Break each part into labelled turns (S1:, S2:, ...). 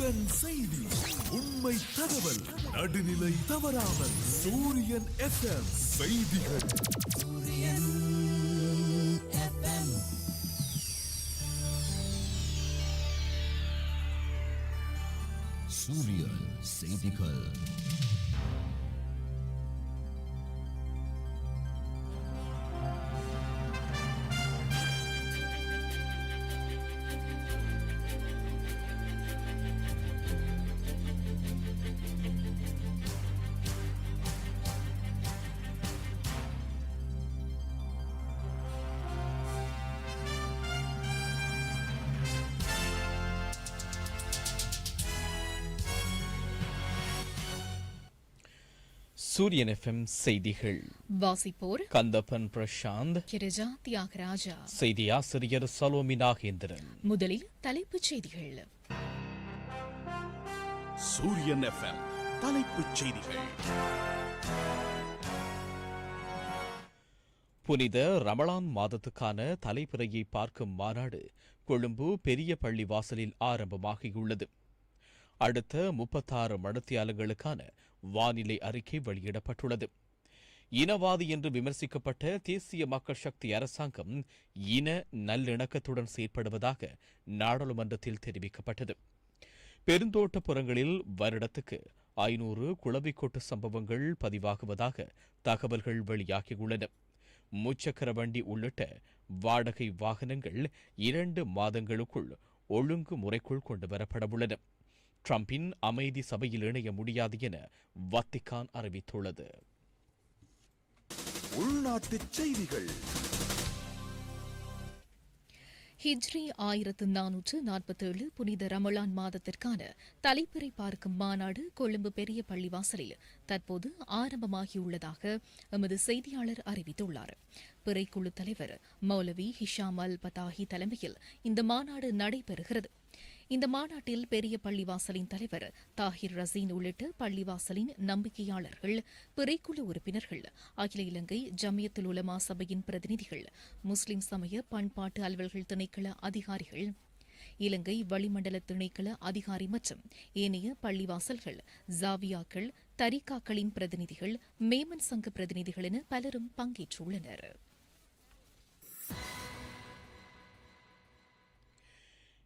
S1: உடன் செய்தி உண்மை தகவல் நடுநிலை தவறாமல் சூரியன் எஃப்எம் செய்திகள்.
S2: சூரியன் செய்திகள்.
S3: சூரியன் எஃப்எம் செய்திகள்.
S4: வாசிப்போர்
S3: கந்தப்பன் பிரசாந்த்.
S4: கிரிஜா தியாகராஜா.
S3: செய்தி ஆசிரியர் சலோமி நாகேந்திரன்.
S4: முதலில் தலைப்புச் செய்திகள்.
S1: சூரியன் எஃப்எம் தலைப்புச் செய்திகள்.
S3: புனித ரமலான் மாதத்துக்கான தலைப்பிறையை பார்க்கும் மாநாடு கொழும்பு பெரிய பள்ளி வாசலில் ஆரம்பமாகியுள்ளது. அடுத்த முப்பத்தாறு மடத்தியாளர்களுக்கான வானிலை அறிக்கை வெளியிடப்பட்டுள்ளது. இனவாதி என்று விமர்சிக்கப்பட்ட தேசிய மக்கள் சக்தி அரசாங்கம் இன நல்லிணக்கத்துடன் செயற்படுவதாக நாடாளுமன்றத்தில் தெரிவிக்கப்பட்டது. பெருந்தோட்டப்புறங்களில் வருடத்துக்கு ஐநூறு குளவிக்கொட்டு சம்பவங்கள் பதிவாகுவதாக தகவல்கள் வெளியாகியுள்ளன. முச்சக்கர வண்டி உள்ளிட்ட வாடகை வாகனங்கள் இரண்டு மாதங்களுக்குள் ஒழுங்கு முறைக்குள் கொண்டு வரப்படவுள்ளன ட்ரம்பின் அமைதி சபையில் இணைய முடியாது என வத்திக்கான் அறிவித்துள்ளது.
S1: உள்நாட்டுச் செய்திகள்.
S4: ஹிஜ்ரி ஆயிரத்து நானூற்று நாற்பத்தேழு புனித ரமலான் மாதத்திற்கான தலைப்பிறை பார்க்கும் மாநாடு கொழும்பு பெரிய பள்ளிவாசலில் தற்போது ஆரம்பமாகியுள்ளதாக எமது செய்தியாளர் அறிவித்துள்ளார். பிறைக்குழு தலைவர் மௌலவி ஹிஷாம் அல் பதாஹி தலைமையில் இந்த மாநாடு நடைபெறுகிறது. இந்த மாநாட்டில் பெரிய பள்ளிவாசலின் தலைவர் தாஹிர் ரசீன் உள்ளிட்ட பள்ளிவாசலின் நம்பிக்கையாளர்கள் பிறைக்குழு உறுப்பினர்கள் அகில இலங்கை ஜமியத்துல் உலமா சபையின் பிரதிநிதிகள் முஸ்லிம் சமய பண்பாட்டு அலுவல்கள் திணைக்கள அதிகாரிகள் இலங்கை வளிமண்டல திணைக்கள அதிகாரி மற்றும் ஏனைய பள்ளிவாசல்கள் ஜாவியாக்கள் தரிகாக்களின் பிரதிநிதிகள் மேமன் சங்க பிரதிநிதிகள் என பலரும் பங்கேற்றுள்ளனர்.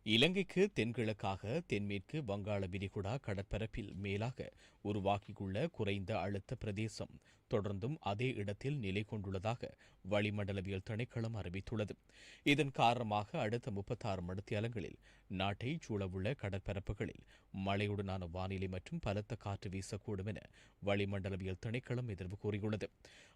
S3: இலங்கைக்கு தென்கிழக்காக தென்மேற்கு வங்காள விரிகுடா கடற்பரப்பில் மேலாக உருவாகியுள்ள குறைந்த அழுத்த பிரதேசம். தொடர்ந்தும் அதே இடத்தில் நிலை கொண்டுள்ளதாக வளிமண்டலவியல் திணைக்களம் அறிவித்துள்ளது. இதன் காரணமாக அடுத்த முப்பத்தாறு மணித்தியாலங்களில் நாட்டை சூழவுள்ள கடற்பரப்புகளில் மழையுடனான வானிலை மற்றும் பலத்த காற்று வீசக்கூடும் என வளிமண்டலவியல் திணைக்களம் எதிர்வு கூறியுள்ளது.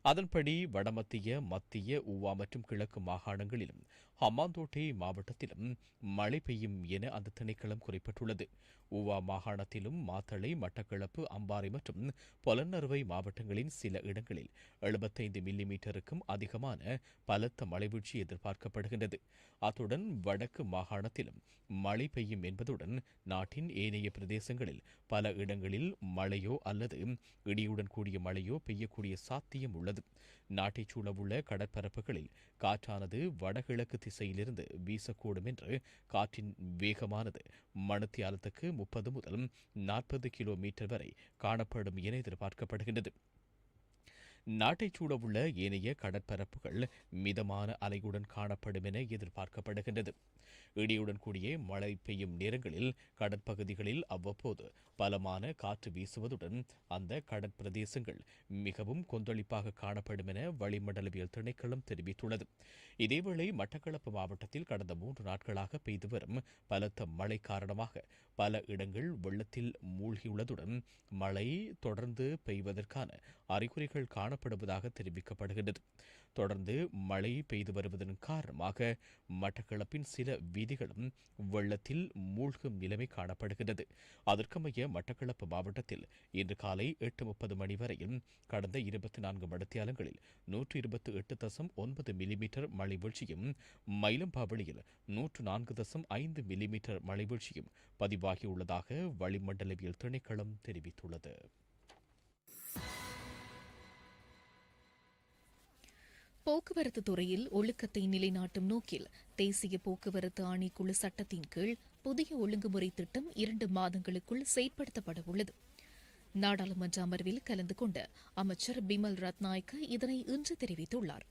S3: அதன்படி வடமத்திய மத்திய ஊவா மற்றும் கிழக்கு மாகாணங்களிலும் ஹமாந்தோட்டை மாவட்டத்திலும் மழை முடியும் என அந்த திணைக்களம் குறிப்பிட்டுள்ளது. ஊவா மாகாணத்திலும் மாத்தளை மட்டக்களப்பு அம்பாறை மற்றும் பொலன்னறுவை மாவட்டங்களின் சில இடங்களில் எழுபத்தைந்து மில்லிமீட்டருக்கும் அதிகமான பலத்த மழைவீழ்ச்சி எதிர்பார்க்கப்படுகின்றது. அத்துடன் வடக்கு மாகாணத்திலும் மழை பெய்யும் என்பதுடன் நாட்டின் ஏனைய பிரதேசங்களில் பல இடங்களில் மழையோ அல்லது இடியுடன் கூடிய மழையோ பெய்யக்கூடிய சாத்தியம் உள்ளது. நாட்டைச் சூழவுள்ள கடற்பரப்புகளில் காற்றானது வடகிழக்கு திசையிலிருந்து வீசக்கூடும் என்று காற்றின் வேகமானது மணித்தியாலத்துக்கு முப்பது முதல் நாற்பது கிலோமீட்டர் வரை காணப்படும் என எதிர்பார்க்கப்படுகின்றது. நாட்டைச் சூழவுள்ள ஏனைய கடற்பரப்புகள் மிதமான அலையுடன் காணப்படும் என எதிர்பார்க்கப்படுகின்றது. இடியுடன் கூடிய மழை பெய்யும் நேரங்களில் கடற்பகுதிகளில் அவ்வப்போது பலமான காற்று வீசுவதுடன் அந்த கடற்பிரதேசங்கள் மிகவும் கொந்தளிப்பாக காணப்படும் என வளிமண்டலவியல் திணைக்களம் தெரிவித்துள்ளது. இதேவேளை மட்டக்களப்பு மாவட்டத்தில் கடந்த மூன்று நாட்களாக பெய்து வரும் பலத்த மழை காரணமாக பல இடங்கள் வெள்ளத்தில் மூழ்கியுள்ளதுடன் மழை தொடர்ந்து பெய்வதற்கான அறிகுறிகள் காண காணப்படுவதாக தெரிவிக்கப்படுகிறது தொடர்ந்து மழை பெய்து வருவதன் காரணமாக மட்டக்களப்பின் சில வீதிகளும் வெள்ளத்தில் மூழ்கும் நிலைமை காணப்படுகிறது அதற்கமைய மட்டக்களப்பு மாவட்டத்தில் இன்று காலை எட்டு முப்பது மணி வரையில் கடந்த இருபத்தி நான்கு மணித்தியாலங்களில் நூற்று இருபத்தி எட்டு தசம் ஒன்பது மில்லிமீட்டர் மழை வீழ்ச்சியும் மயிலம்பாவளியில் நூற்று நான்கு தசம் ஐந்து மில்லிமீட்டர் மழை வீழ்ச்சியும் பதிவாகியுள்ளதாக வளிமண்டலவியல் திணைக்களம் தெரிவித்துள்ளது.
S4: போக்குவரத்து துறையில் ஒழுக்கத்தை நிலைநாட்டும் நோக்கில் தேசிய போக்குவரத்து ஆணைக்குழு சட்டத்தின் கீழ் புதிய ஒழுங்குமுறை திட்டம் இரண்டு மாதங்களுக்குள் செயற்படுத்தப்பட உள்ளது. நாடாளுமன்ற அமர்வில் கலந்து கொண்ட அமைச்சர் பிமல் ரத்நாயக்க இதனை இன்று தெரிவித்துள்ளார்.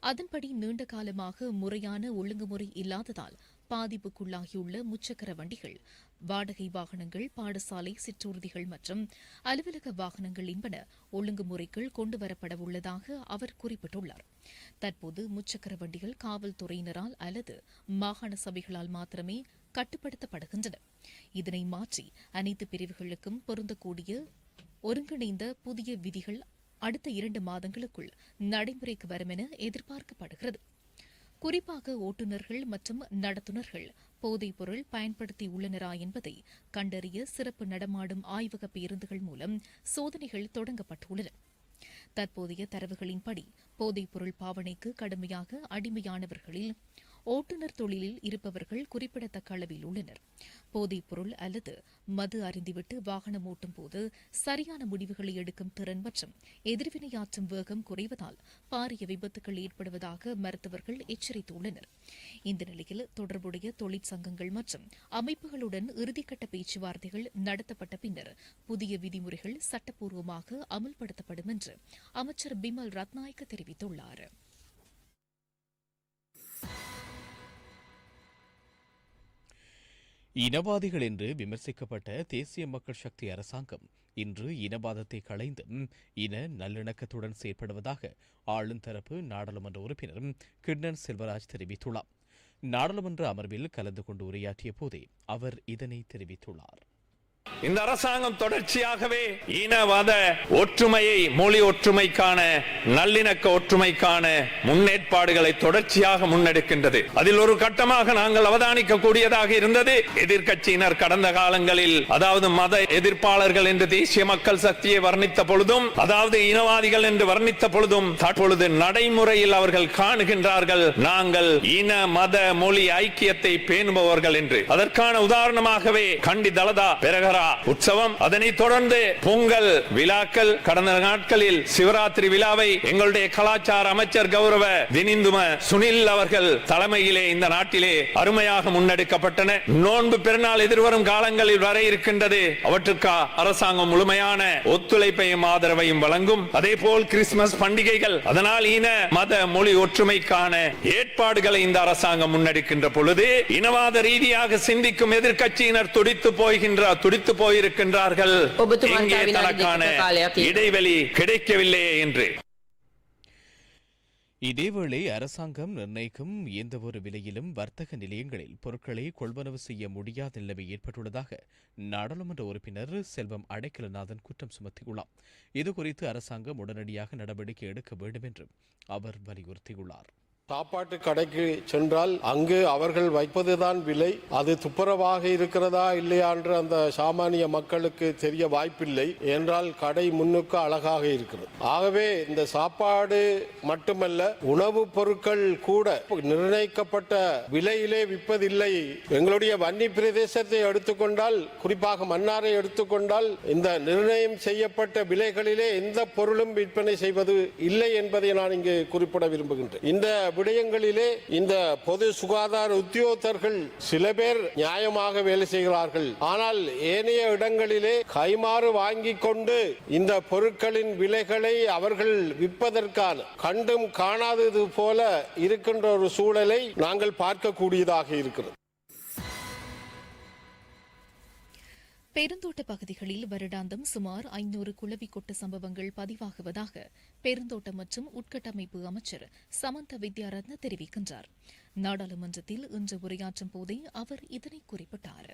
S4: அதன்படி நீண்ட காலமாக முறையான ஒழுங்குமுறை இல்லாததால் பாதிப்புக்குள்ளாகியுள்ள முச்சக்கர வண்டிகள் வாடகை வாகனங்கள் பாடசாலை சிற்றூர்திகள் மற்றும் அலுவலக வாகனங்கள் என்பன ஒழுங்குமுறைக்குள் கொண்டுவரப்படவுள்ளதாக அவர் குறிப்பிட்டுள்ளார். தற்போது முச்சக்கர வண்டிகள் காவல்துறையினரால் அல்லது மாகாண சபைகளால் மாத்திரமே கட்டுப்படுத்தப்படுகின்றன. இதனை மாற்றி அனைத்து பிரிவுகளுக்கும் பொருந்தக்கூடிய ஒருங்கிணைந்த புதிய விதிகள் அடுத்த இரண்டு மாதங்களுக்குள் நடைமுறைக்கு வரும் என எதிர்பார்க்கப்படுகிறது. குறிப்பாக ஓட்டுநர்கள் மற்றும் நடத்துனர்கள் போதைப் பொருள் பயன்படுத்தியுள்ளனரா என்பதை கண்டறிய சிறப்பு நடமாடும் ஆய்வக பேருந்துகள் மூலம் சோதனைகள் தொடங்கப்பட்டுள்ளன. தற்போதைய தரவுகளின்படி போதைப் பொருள் பாவனைக்கு கடுமையாக அடிமையானவர்களில் ஓட்டுநர் தொழிலில் இருப்பவர்கள் குறிப்பிடத்தக்க அளவில் உள்ளனர். போதைப்பொருள் அல்லது மது அறிந்துவிட்டு வாகனம் ஓட்டும் போது சரியான முடிவுகளை எடுக்கும் திறன் மற்றும் எதிர்வினையாற்றும் வேகம் குறைவதால் பாரிய விபத்துகள் ஏற்படுவதாக மருத்துவர்கள் எச்சரித்துள்ளனர். இந்த நிலையில் தொடர்புடைய தொழிற்சங்கங்கள் மற்றும் அமைப்புகளுடன் இறுதிக்கட்ட பேச்சுவார்த்தைகள் நடத்தப்பட்ட பின்னர் புதிய விதிமுறைகள் சட்டப்பூர்வமாக அமல்படுத்தப்படும் என்று அமைச்சர் பிமல் ரத்நாயக்க தெரிவித்துள்ளார்.
S3: இனவாதிகள் என்று விமர்சிக்கப்பட்ட தேசிய மக்கள் சக்தி அரசாங்கம் இன்று இனவாதத்தை களைந்து இன நல்லிணக்கத்துடன் செயற்படுவதாக ஆளும் தரப்பு நாடாளுமன்ற உறுப்பினர் கிண்ணன் செல்வராஜ் தெரிவித்துள்ளார். நாடாளுமன்ற அமர்வில் கலந்து கொண்டு உரையாற்றிய போதே அவர் இதனை தெரிவித்துள்ளார்.
S5: இந்த அரசாங்கம் தொடர்ச்சியாகவே இனவாத ஒற்றுமையை மொழி ஒற்றுமைக்கான நல்லிணக்க ஒற்றுமைக்கான முன்னேற்பாடுகளை தொடர்ச்சியாக முன்னெடுக்கின்றது. அதில் ஒரு கட்டமாக நாங்கள் அவதானிக்க கூடியதாக இருந்தது எதிர்கட்சியினர் கடந்த காலங்களில் அதாவது மத எதிர்ப்பாளர்கள் என்று தேசிய மக்கள் சக்தியை வர்ணித்த பொழுதும் அதாவது இனவாதிகள் என்று வர்ணித்த பொழுதும் தற்பொழுது நடைமுறையில் அவர்கள் காணுகின்றார்கள் நாங்கள் இன மத மொழி ஐக்கியத்தை பேணுபவர்கள் என்று. அதற்கான உதாரணமாகவே கண்டி தலதா பெரகரா உற்சவம். அதனைத் தொடர்ந்து பொங்கல் விழாக்கள் கடந்த நாட்களில் சிவராத்திரி விழாவை எங்களுடைய கலாச்சார அமைச்சர் கௌரவ தினிந்தும சுனில் அவர்கள் தலைமையிலே இந்த நாட்டிலே அருமையாக முன்னெடுக்கப்பட்டன. நோன்பு பெருநாள் எதிர்வரும் காலங்களில் வர இருக்கின்றது. அவற்றுக்கு அரசாங்கம் முழுமையான ஒத்துழைப்பையும் ஆதரவையும் வழங்கும். அதே போல் கிறிஸ்துமஸ் பண்டிகைகள் அதனால் இன மத மொழி ஒற்றுமைக்கான ஏற்பாடுகளை இந்த அரசாங்கம் முன்னெடுக்கின்ற பொழுது இனவாத ரீதியாக சிந்திக்கும் எதிர்க்கட்சியினர் துடித்து போகின்ற துடித்து போயிருக்கின்றார்கள்.
S6: இங்கே
S5: இடைவெளி கிடைக்கவில்லையே என்று.
S3: இதேவேளை அரசாங்கம் நிர்ணயிக்கும் எந்தவொரு விலையிலும் வர்த்தக நிலையங்களில் பொருட்களை கொள்வனவு செய்ய முடியாத நிலைமை ஏற்பட்டுள்ளதாக நாடாளுமன்ற உறுப்பினர் செல்வம் அடைக்கலநாதன் குற்றம் சுமத்தியுள்ளார். இதுகுறித்து அரசாங்கம் உடனடியாக நடவடிக்கை எடுக்க வேண்டும் என்றும் அவர் வலியுறுத்தியுள்ளார்.
S7: சாப்பாட்டு கடைக்கு சென்றால் அங்கு அவர்கள் வைப்பதுதான் விலை. அது துப்புரவாக இருக்கிறதா இல்லையா என்று அந்த சாமானிய மக்களுக்கு தெரிய வாய்ப்பில்லை. என்றால் கடை முன்னுக்கு அழகாக இருக்கிறது. ஆகவே இந்த சாப்பாடு மட்டுமல்ல உணவுப் பொருட்கள் கூட நிர்ணயிக்கப்பட்ட விலையிலே விற்பதில்லை. எங்களுடைய வன்னி பிரதேசத்தை எடுத்துக்கொண்டால் குறிப்பாக மன்னாரை எடுத்துக்கொண்டால் இந்த நிர்ணயம் செய்யப்பட்ட விலைகளிலே எந்த பொருளும் விற்பனை செய்வது இல்லை என்பதை நான் இங்கு குறிப்பிட விரும்புகின்றேன். இந்த விடயங்களிலே இந்த பொது சுகாதார உத்தியோகத்தர்கள் சில பேர் நியாயமாக வேலை செய்கிறார்கள். ஆனால் ஏனைய இடங்களிலே கைமாறு வாங்கிக் கொண்டு இந்த பொருட்களின் விலைகளை அவர்கள் விற்பதற்கான கண்டும் காணாதது போல இருக்கின்ற ஒரு சூழலை நாங்கள் பார்க்கக்கூடியதாக இருக்கிறது.
S4: பெருந்தோட்ட பகுதிகளில் வருடாந்தம் சுமார் ஐநூறு குளவி கொட்டு சம்பவங்கள் பதிவாகுவதாக பெருந்தோட்ட மற்றும் உட்கட்டமைப்பு அமைச்சர் சமந்த வித்யாரத்ன தெரிவிக்கின்றார். நாடாளுமன்றத்தில் இன்று உரையாற்றும் போதே அவர் இதனை குறிப்பிட்டார்.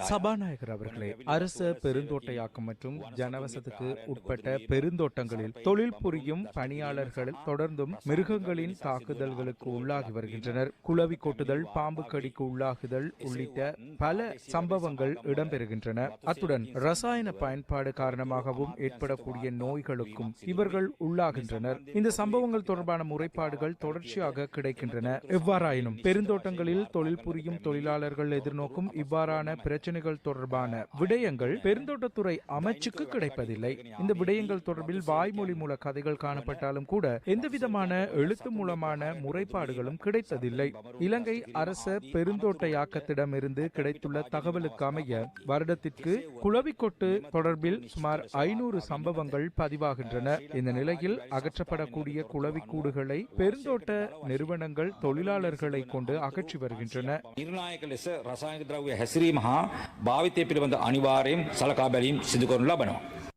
S8: சபாநாயகர் அவர்களே அரச பெருந்தோட்டையாக்கம் மற்றும் ஜனவசத்துக்கு உட்பட்ட பெருந்தோட்டங்களில் தொழில் புரியும் பணியாளர்கள் தொடர்ந்தும் மிருகங்களின் தாக்குதல்களுக்கு உள்ளாகி வருகின்றனர். குளவி கொட்டுதல் பாம்பு கடிக்கு உள்ளாகுதல் உள்ளிட்ட பல சம்பவங்கள் இடம்பெறுகின்றன. அத்துடன் ரசாயன பயன்பாடு காரணமாகவும் ஏற்படக்கூடிய நோய்களுக்கும் இவர்கள் உள்ளாகின்றனர். இந்த சம்பவங்கள் தொடர்பான முறைப்பாடுகள் தொடர்ச்சியாக கிடைக்கின்றன. எவ்வாறாயினும் பெருந்தோட்டங்களில் தொழில் புரியும் தொழிலாளர்கள் எதிர்நோக்கும் இவ்வாறான பிரச்சனைகள் தொடர்பான விடயங்கள் பெருந்தோட்டத்துறை அமைச்சுக்கு கிடைப்பதில்லை. இந்த விடயங்கள் தொடர்பில் வாய்மொழி மூல கதைகள் காணப்பட்டாலும் கூட எந்தவிதமான எழுத்து மூலமான முறைப்பாடுகளும் கிடைத்ததில்லை. இலங்கை அரச பெருந்தோட்ட யாக்கத்திடமிருந்து கிடைத்துள்ள தகவலுக்கு அமைய வருடத்திற்கு குளவிக்கொட்டு தொடர்பில் சுமார் ஐநூறு சம்பவங்கள் பதிவாகின்றன. இந்த நிலையில் அகற்றப்படக்கூடிய இருக்கக்கூடிய குளவிக்கூடுகளை பெருந்தோட்ட நிறுவனங்கள் தொழிலாளர்களை கொண்டு அகற்றி வருகின்றன.
S9: பாவித்தை பிரிவந்த அனிவாரியம் சலகாபலியும் சிந்து கொண்டு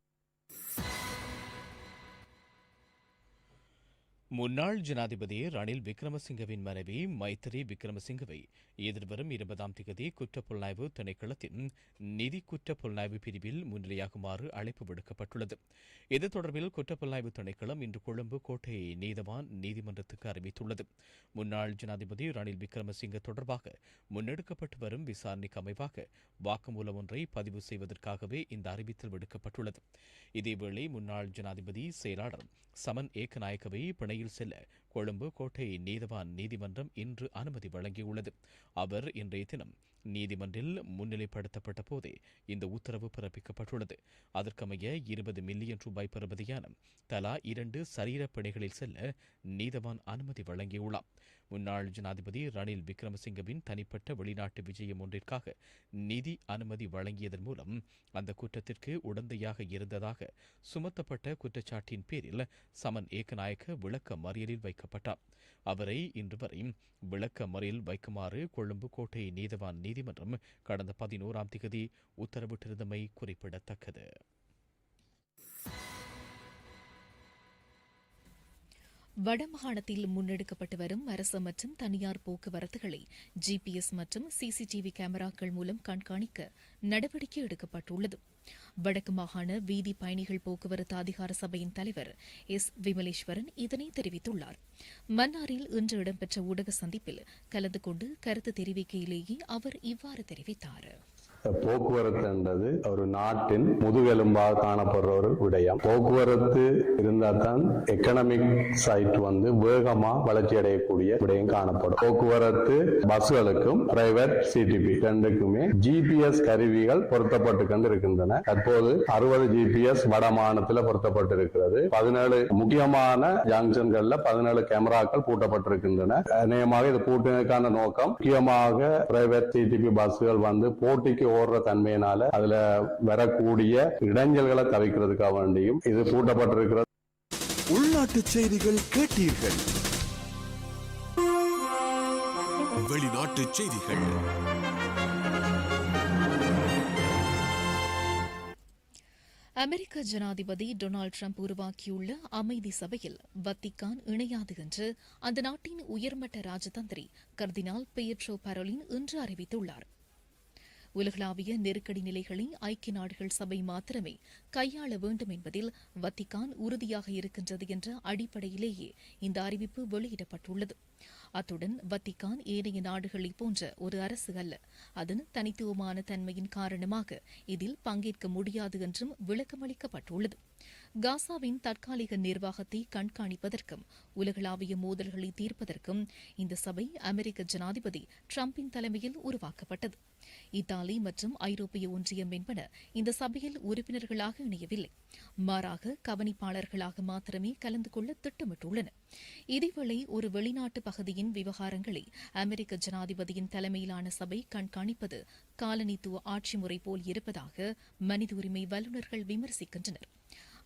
S3: முன்னாள் ஜனாதிபதி ரணில் விக்ரமசிங்கவின் மனைவி மைத்திரி விக்ரமசிங்கவை எதிர்வரும் இருபதாம் திகதி குற்றப்புலனாய்வு திணைக்களத்தின் நிதி குற்றப்புலனாய்வு பிரிவில் முன்னிலையாகுமாறு அழைப்பு விடுக்கப்பட்டுள்ளது. இது தொடர்பில் குற்றப்புலனாய்வு திணைக்களம் இன்று கொழும்பு கோட்டை நீதவான் நீதிமன்றத்துக்கு அறிவித்துள்ளது. முன்னாள் ஜனாதிபதி ரணில் விக்ரமசிங்க தொடர்பாக முன்னெடுக்கப்பட்டு வரும் விசாரணைக்கு அமைவாக வாக்குமூலம் ஒன்றை பதிவு செய்வதற்காகவே இந்த அறிவித்தல் விடுக்கப்பட்டுள்ளது. இதேவேளை முன்னாள் ஜனாதிபதி செயலாளர் சமன் ஏக்கநாயக்கவை பிணை பிணையில் செல்ல கொழும்பு கோட்டை நீதவான் நீதிமன்றம் இன்று அனுமதி வழங்கியுள்ளது. அவர் இன்றைய தினம் நீதிமன்றில் முன்னிலைப்படுத்தப்பட்ட போதே இந்த உத்தரவு பிறப்பிக்கப்பட்டுள்ளது. அதற்கமைய இருபது மில்லியன் ரூபாய் பெறுமதியான தலா இரண்டு சரீர செல்ல நீதவான் அனுமதி வழங்கியுள்ளார் முன்னாள் ஜனாதிபதி ரணில் விக்ரமசிங்கவின் தனிப்பட்ட வெளிநாட்டு விஜயம் ஒன்றிற்காக நிதி அனுமதி வழங்கியதன் மூலம் அந்த குற்றத்திற்கு உடந்தையாக இருந்ததாக சுமத்தப்பட்ட குற்றச்சாட்டின் பேரில் சமன் ஏக்கநாயக்க விளக்க மறியலில் வைக்கப்பட்டார். அவரை இன்று வரை விளக்க மறியல் வைக்குமாறு கொழும்பு கோட்டை நீதவான் நீதிமன்றம் கடந்த பதினோராம் திகதி உத்தரவிட்டிருந்தமை குறிப்பிடத்தக்கது.
S4: வடமாகாணத்தில் முன்னெடுக்கப்பட்டு வரும் அரசு மற்றும் தனியார் போக்குவரத்துகளை ஜிபிஎஸ் மற்றும் சிசிடிவி கேமராக்கள் மூலம் கண்காணிக்க நடவடிக்கை எடுக்கப்பட்டுள்ளது. வடக்கு மாகாண வீதி பயணிகள் போக்குவரத்து அதிகார சபையின் தலைவர் எஸ் விமலேஸ்வரன் இதனை தெரிவித்துள்ளார். மன்னாரில் இன்று இடம்பெற்ற ஊடக சந்திப்பில் கலந்து கொண்டு கருத்து தெரிவிக்கையிலேயே அவர் இவ்வாறு போக்குவரத்து
S6: போக்குவரத்துன்றது ஒரு நாட்டின் முதுகெலும்பாக காணப்படுற ஒரு விடயம். போக்குவரத்து இருந்தா தான் எக்கனாமிக் சைட் வந்து வேகமா வளர்ச்சி அடையக்கூடிய விடயம் காணப்படும். போக்குவரத்து பஸ்களுக்கும் பிரைவேட் சிடிபி ரெண்டுக்குமே ஜிபிஎஸ் கருவிகள் பொருத்தப்பட்டு கொண்டு இருக்கின்றன தற்போது அறுபது ஜிபிஎஸ் வடமானத்தில் பொருத்தப்பட்டு இருக்கிறது பதினேழு முக்கியமான ஜங்ஷன்கள்ல பதினேழு கேமராக்கள் பூட்டப்பட்டிருக்கின்றன. அநேகமாக இது பூட்டினதுக்கான நோக்கம் முக்கியமாக பிரைவேட் சிடிபி பஸ்கள் வந்து போட்டிக்கு ஓடுற தன்மையினால அதுல வரக்கூடிய இடைஞ்சல்களை தவிர்க்கிறதுக்காக வேண்டியும் இது பூட்டப்பட்டிருக்கிறது.
S1: உள்நாட்டு செய்திகள் கேட்டீர்கள். வெளிநாட்டு செய்திகள்.
S4: அமெரிக்க ஜனாதிபதி டொனால்டு ட்ரம்ப் உருவாக்கியுள்ள அமைதி சபையில் வத்திக்கான் இணையாது என்று அந்த நாட்டின் உயர்மட்ட ராஜதந்திரி கர்தினால் பெயட்ரோ பரோலின் இன்று அறிவித்துள்ளார். உலகளாவிய நெருக்கடி நிலைகளை ஐக்கிய நாடுகள் சபை மாத்திரமே கையாள வேண்டும் என்பதில் வத்திக்கான் உறுதியாக இருக்கின்றது என்ற அடிப்படையிலேயே இந்த அறிவிப்பு வெளியிடப்பட்டுள்ளது. அத்துடன் வத்திக்கான் ஏனைய நாடுகளைப் போன்ற ஒரு அரசு அல்ல. அதன் தனித்துவமான தன்மையின் காரணமாக இதில் பங்கேற்க முடியாது என்றும் விளக்கமளிக்கப்பட்டுள்ளது. காசாவின் தற்காலிக நிர்வாகத்தை கண்காணிப்பதற்கும் உலகளாவிய மோதல்களை தீர்ப்பதற்கும் இந்த சபை அமெரிக்க ஜனாதிபதி டிரம்பின் தலைமையில் உருவாக்கப்பட்டது. இத்தாலி மற்றும் ஐரோப்பிய ஒன்றியம் என்பன இந்த சபையில் உறுப்பினர்களாக இணையவில்லை. மாறாக கவனிப்பாளர்களாக மாத்திரமே கலந்து கொள்ள திட்டமிட்டுள்ளன. இதேவேளை ஒரு வெளிநாட்டு பகுதியின் விவகாரங்களை அமெரிக்க ஜனாதிபதியின் தலைமையிலான சபை கண்காணிப்பது காலனித்துவ ஆட்சி முறை போல் இருப்பதாக மனித உரிமை வல்லுநர்கள் விமர்சிக்கின்றனர்.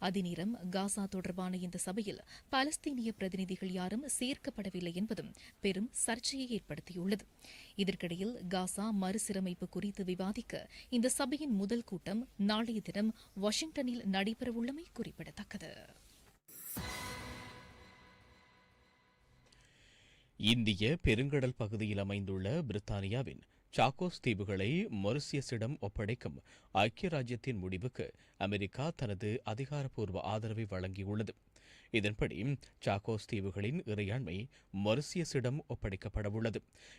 S4: அதேநேரம் காசா தொடர்பான இந்த சபையில் பாலஸ்தீனிய பிரதிநிதிகள் யாரும் சேர்க்கப்படவில்லை என்பதும் பெரும் சர்ச்சையை ஏற்படுத்தியுள்ளது. இதற்கிடையில் காசா மறுசீரமைப்பு குறித்து விவாதிக்க இந்த சபையின் முதல் கூட்டம் நாளைய தினம் வாஷிங்டனில் நடைபெறவுள்ளமை குறிப்பிடத்தக்கது.
S3: இந்திய பெருங்கடல் பகுதியில் அமைந்துள்ள பிரித்தானியாவின் சாக்கோஸ் தீவுகளை மொரிசியஸிடம் ஒப்படைக்கும் ஐக்கிய ராஜ்யத்தின் முடிவுக்கு அமெரிக்கா தனது அதிகாரப்பூர்வ ஆதரவை வழங்கியுள்ளது. இதன்படி சாக்கோஸ் தீவுகளின் இறையாண்மை மொரிசியஸிடம் ஒப்படைக்கப்படவுள்ளது.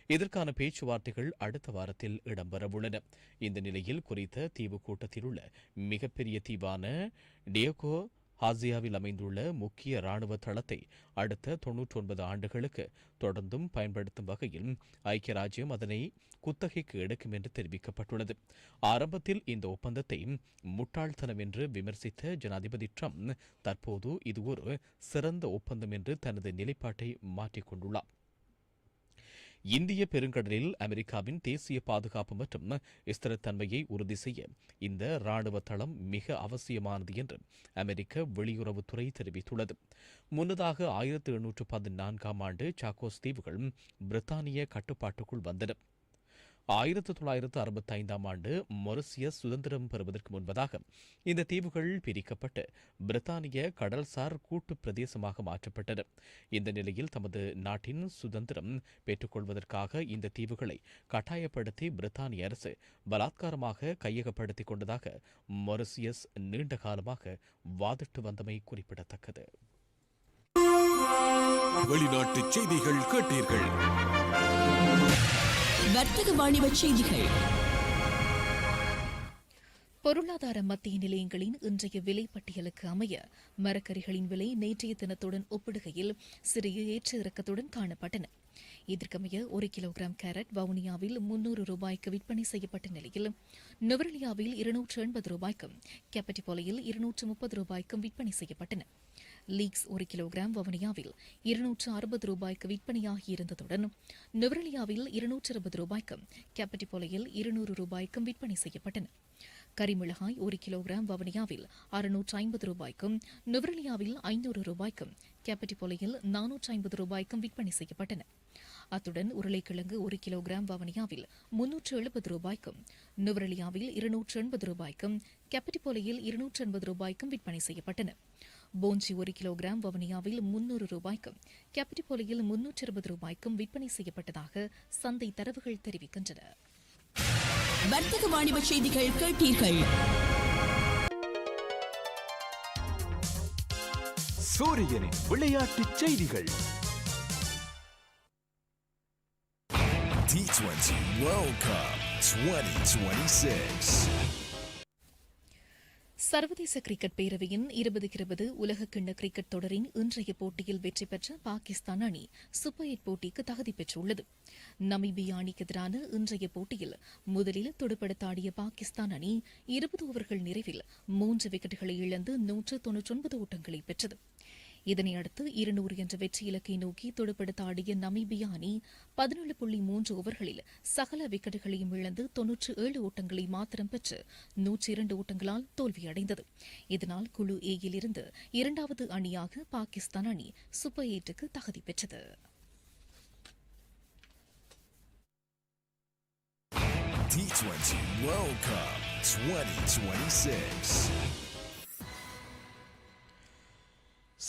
S3: இதற்கான பேச்சுவார்த்தைகள் அடுத்த வாரத்தில் இடம்பெறவுள்ளன. இந்த நிலையில் குறித்த தீவு கூட்டத்தில் உள்ள மிகப்பெரிய தீவான டியோகோ ஹாசியாவில் அமைந்துள்ள முக்கிய ராணுவ தளத்தை அடுத்த தொன்னூற்றி ஒன்பது ஆண்டுகளுக்கு தொடர்ந்தும் பயன்படுத்தும் வகையில் ஐக்கிய ராஜ்யம் அதனை குத்தகைக்கு எடுக்கும் என்று தெரிவிக்கப்பட்டுள்ளது. ஆரம்பத்தில் இந்த ஒப்பந்தத்தை முட்டாள்தனம் என்று விமர்சித்த ஜனாதிபதி ட்ரம்ப் தற்போது இது ஒரு சிறந்த ஒப்பந்தம் என்று தனது நிலைப்பாட்டை மாற்றிக்கொண்டுள்ளார். இந்திய பெருங்கடலில் அமெரிக்காவின் தேசிய பாதுகாப்பு மற்றும் ஸ்திரத்தன்மையை உறுதி செய்ய இந்த ராணுவ தளம் மிக அவசியமானது என்று அமெரிக்க வெளியுறவுத்துறை தெரிவித்துள்ளது. முன்னதாக ஆயிரத்து எண்ணூற்று பதினான்காம் ஆண்டு சாக்கோஸ் தீவுகள் பிரித்தானிய கட்டுப்பாட்டுக்குள் வந்தன. ஆயிரத்து தொள்ளாயிரத்து அறுபத்தி ஐந்தாம் ஆண்டு மொரிசியஸ் சுதந்திரம் பெறுவதற்கு முன்பதாக இந்த தீவுகள் பிரிக்கப்பட்டு பிரித்தானிய கடல்சார் கூட்டு பிரதேசமாக மாற்றப்பட்டன இந்த நிலையில் தமது நாட்டின் சுதந்திரம் பெற்றுக்கொள்வதற்காக இந்த தீவுகளை கட்டாயப்படுத்தி பிரித்தானிய அரசு பலாத்காரமாக கையகப்படுத்திக் கொண்டதாக மொரிசியஸ் நீண்ட காலமாக வாதிட்டு வந்தமை குறிப்பிடத்தக்கது.
S1: வெளிநாட்டு செய்திகள் கேட்டீர்கள்.
S10: வர்த்தக வாணிப செய்திகள்.
S4: பொருளாதார மத்திய நிலையங்களின் இன்றைய விலைப்பட்டியலுக்கு அமைய மரக்கறிகளின் விலை நேற்றைய தினத்துடன் ஒப்பிடுகையில் சிறிய ஏற்ற இறக்கத்துடன் காணப்பட்டன. இதற்கமைய ஒரு கிலோகிராம் கேரட் வவுனியாவில் முன்னூறு ரூபாய்க்கு விற்பனை செய்யப்பட்ட நிலையில் நுவரலியாவில் இருநூற்று எண்பது ரூபாய்க்கும் கேப்பட்டிபோலையில் இருநூற்று முப்பது ரூபாய்க்கும் விற்பனை செய்யப்பட்டன. லீக்ஸ் ஒரு கிலோகிராம் வவுனியாவில் இருநூற்று அறுபது ரூபாய்க்கு விற்பனையாகி இருந்ததுடன் நுவரலியாவில் இருநூற்று அறுபது ரூபாய்க்கும் கேப்பட்டிப்போலையில் இருநூறு ரூபாய்க்கும் விற்பனை செய்யப்பட்டன. கரிமிளகாய் ஒரு கிலோகிராம் வவுனியாவில் அறுநூற்று ஐம்பது ரூபாய்க்கும் நுவரலியாவில் ஐநூறு ரூபாய்க்கும் கேப்பட்டிப்போலையில் நானூற்று ஐம்பது ரூபாய்க்கும் விற்பனை செய்யப்பட்டன. அத்துடன் உருளைக்கிழங்கு ஒரு கிலோகிராம் வவுனியாவில் முன்னூற்று எழுபது ரூபாய்க்கும் நுவரலியாவில் இருநூற்று எண்பது ரூபாய்க்கும் கேப்பட்டிபோலையில் இருநூற்று எண்பது ரூபாய்க்கும் விற்பனை செய்யப்பட்டன. போஞ்சி ஒரு கிலோகிராம் வவுனியாவில் முன்னூறு ரூபாய்க்கும் கேப்பட்டிபோலையில் முன்னூற்று இருபது ரூபாய்க்கும் விற்பனை செய்யப்பட்டதாக சந்தை தரவுகள் தெரிவிக்கின்றன.
S10: வர்த்தக வாணிப செய்திகள் கேட்டீர்கள்.
S1: சூரியனின் விளையாட்டுச் செய்திகள்.
S2: T20 World Cup 2026.
S4: சர்வதேச கிரிக்கெட் பேரவையின் இருபது இருபது உலகக்கிண்ண கிரிக்கெட் தொடரின் இன்றைய போட்டியில் வெற்றி பெற்ற பாகிஸ்தான் அணி சூப்பர் எயிட் போட்டிக்கு தகுதி பெற்றுள்ளது. நமீபியா அணிக்கு எதிரான இன்றைய போட்டியில் முதலில் துடுப்படுத்தாடிய பாகிஸ்தான் அணி இருபது ஓவர்கள் நிறைவில் மூன்று விக்கெட்டுகளை இழந்து நூற்று தொன்னூற்றொன்பது ஓட்டங்களை பெற்றது. இதனையடுத்து இருநூறு என்ற வெற்றி இலக்கை நோக்கி துடுப்படுத்த ஆடிய நமீபியா அணி பதினேழு புள்ளி மூன்று ஓவர்களில் சகல விக்கெட்டுகளையும் இழந்து தொன்னூற்று ஏழு ஓட்டங்களை மாத்திரம் பெற்று நூற்றி இரண்டு ஓட்டங்களால் தோல்வியடைந்தது இதனால் குழு ஏயில் இருந்து இரண்டாவது அணியாக பாகிஸ்தான் அணி சூப்பர் எயிட்டுக்கு தகுதி பெற்றது
S2: T20 World Cup 2026.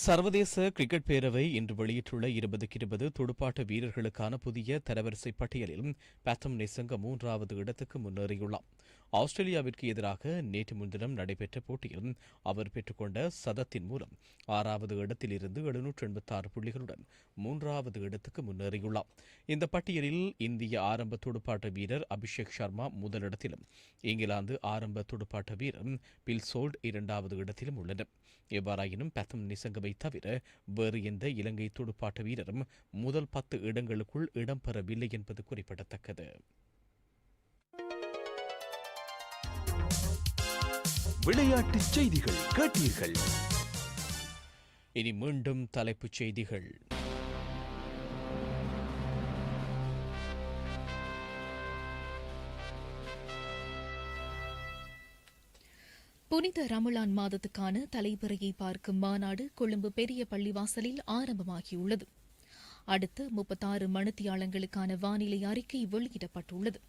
S3: சர்வதேச கிரிக்கெட் பேரவை இன்று வெளியிட்டுள்ள இருபதுக்கு இருபது துடுப்பாட்ட வீரர்களுக்கான புதிய தரவரிசை பட்டியலில் பேத்தம் நெசங்க மூன்றாவது இடத்துக்கு முன்னேறியுள்ளார் ஆஸ்திரேலியாவிற்கு எதிராக நேற்று முன்தினம் நடைபெற்ற போட்டியில் அவர் பெற்றுக்கொண்ட சதத்தின் மூலம் ஆறாவது இடத்திலிருந்து எழுநூற்று எண்பத்தாறு புள்ளிகளுடன் மூன்றாவது இடத்துக்கு முன்னேறியுள்ளார். இந்த பட்டியலில் இந்திய ஆரம்ப துடுப்பாட்ட வீரர் அபிஷேக் சர்மா முதலிடத்திலும் இங்கிலாந்து ஆரம்ப துடுப்பாட்ட வீரர் பில் சோல்ட் இரண்டாவது இடத்திலும் உள்ளனர். எவ்வாறாயினும் பெத்தம் நிசங்கவை தவிர வேறு எந்த இலங்கை துடுப்பாட்ட வீரரும் முதல் பத்து இடங்களுக்குள் இடம்பெறவில்லை என்பது குறிப்பிடத்தக்கது.
S1: விளையாட்டுச் செய்திகள் கேட்டீர்கள்.
S3: இனி மீண்டும் தலைப்புச் செய்திகள்.
S4: புனித ரமலான் மாதத்துக்கான தலைப்பிறையை பார்க்கும் மாநாடு கொழும்பு பெரிய பள்ளிவாசலில் ஆரம்பமாகியுள்ளது. அடுத்த முப்பத்தாறு மணித்தியாலங்களுக்கான வானிலை அறிக்கை வெளியிடப்பட்டுள்ளது.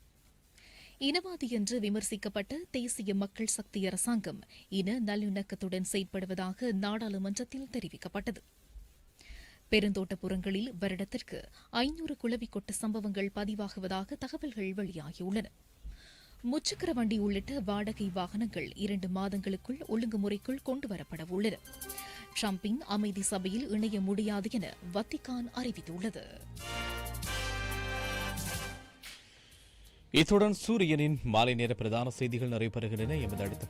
S4: இனவாதி என்று விமர்சிக்கப்பட்ட தேசிய மக்கள் சக்தி அரசாங்கம் இன நல்லிணக்கத்துடன் செயற்படுவதாக நாடாளுமன்றத்தில் தெரிவிக்கப்பட்டது. பெருந்தோட்டப்புறங்களில் வருடத்திற்கு ஐநூறு குளவி கொட்ட சம்பவங்கள் பதிவாகுவதாக தகவல்கள் வெளியாகியுள்ளன. முச்சக்கர வண்டி உள்ளிட்ட வாடகை வாகனங்கள் இரண்டு மாதங்களுக்குள் ஒழுங்குமுறைக்குள் கொண்டுவரப்பட உள்ளன ட்ரம்பின் அமைதி சபையில் இணைய முடியாது என வத்திகான் அறிவித்துள்ளது.
S3: இத்துடன் சூரியனின் மாலை நேர பிரதான செய்திகள் நிறைவு பெறுகின்றன எமது அடுத்த